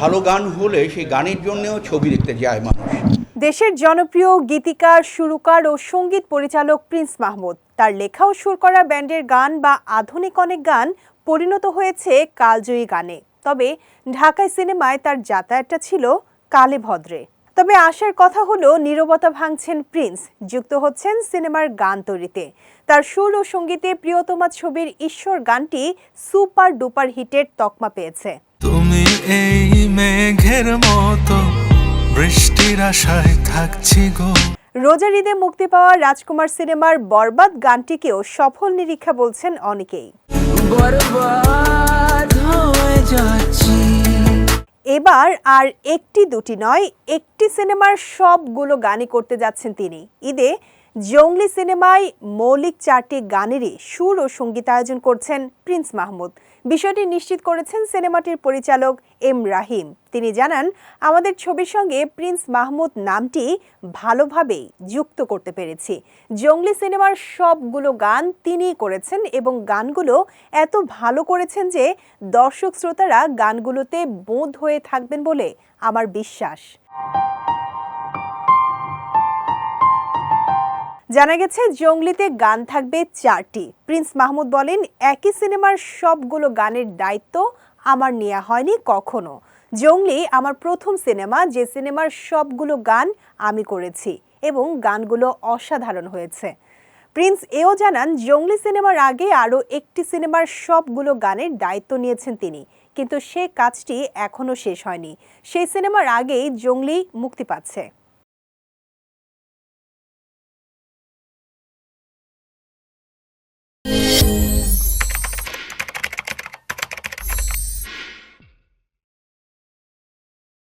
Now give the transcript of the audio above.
ভালো গান হলে সেই গানের জন্যও ছবি দেখতে যায় মানুষ। দেশের জনপ্রিয় গীতিকার সুরকার ও সংগীত পরিচালক প্রিন্স মাহমুদ। তার লেখা ও সুর করা ব্যান্ডের গান বা আধুনিক অনেক গান পরিণত হয়েছে কালজয়ী গানে। তবে ঢাকায় সিনেমায় তার যাতায়াতটা ছিল কালে ভদ্রে। তবে আশার কথা হলো নীরবতা ভাঙছেন প্রিন্স যুক্ত হচ্ছেন সিনেমার গান তৈরিতে। তার সুর ও সঙ্গীতে প্রিয়তমা ছবির ঈশ্বর গানটি সুপার ডুপার হিটের তকমা পেয়েছে। তুমি এই মেঘের মতো বৃষ্টির আশায় থাকছি গো। রোজার ঈদে মুক্তি পাওয়া রাজকুমার সিনেমার বরবাদ গানটিকেও সফল নিরীক্ষা বলছেন অনেকেই। এবার আর একটি দুটি নয় একটি সিনেমার সবগুলো গানই করতে যাচ্ছেন তিনি। ঈদে জঙ্গলি সিনেমায় মৌলিক চারটি গানেরই সুর ও সঙ্গীতায়োজন করছেন প্রিন্স মাহমুদ। বিষয়টি নিশ্চিত করেছেন সিনেমাটির পরিচালক এম রাহিম। তিনি জানান, আমাদের ছবির সঙ্গে প্রিন্স মাহমুদ নামটি ভালোভাবেই যুক্ত করতে পেরেছি। জঙ্গলি সিনেমার সবগুলো গান তিনিই করেছেন এবং গানগুলো এত ভালো করেছেন যে দর্শক শ্রোতারা গানগুলোতে বোধ হয়ে থাকবেন বলে আমার বিশ্বাস। জানা গেছে, জঙ্গলিতে গান থাকবে চারটি। প্রিন্স মাহমুদ বলেন, একই সিনেমার সবগুলো গানের দায়িত্ব আমার নেওয়া হয়নি কখনো। জঙ্গলি আমার প্রথম সিনেমা, যে সিনেমার সবগুলো গান আমি করেছি এবং গানগুলো অসাধারণ হয়েছে। প্রিন্স এও জানান, জঙ্গলি সিনেমার আগে আরও একটি সিনেমার সবগুলো গানের দায়িত্ব নিয়েছেন তিনি, কিন্তু সে কাজটি এখনও শেষ হয়নি। সেই সিনেমার আগেই জঙ্গলি মুক্তি পাচ্ছে।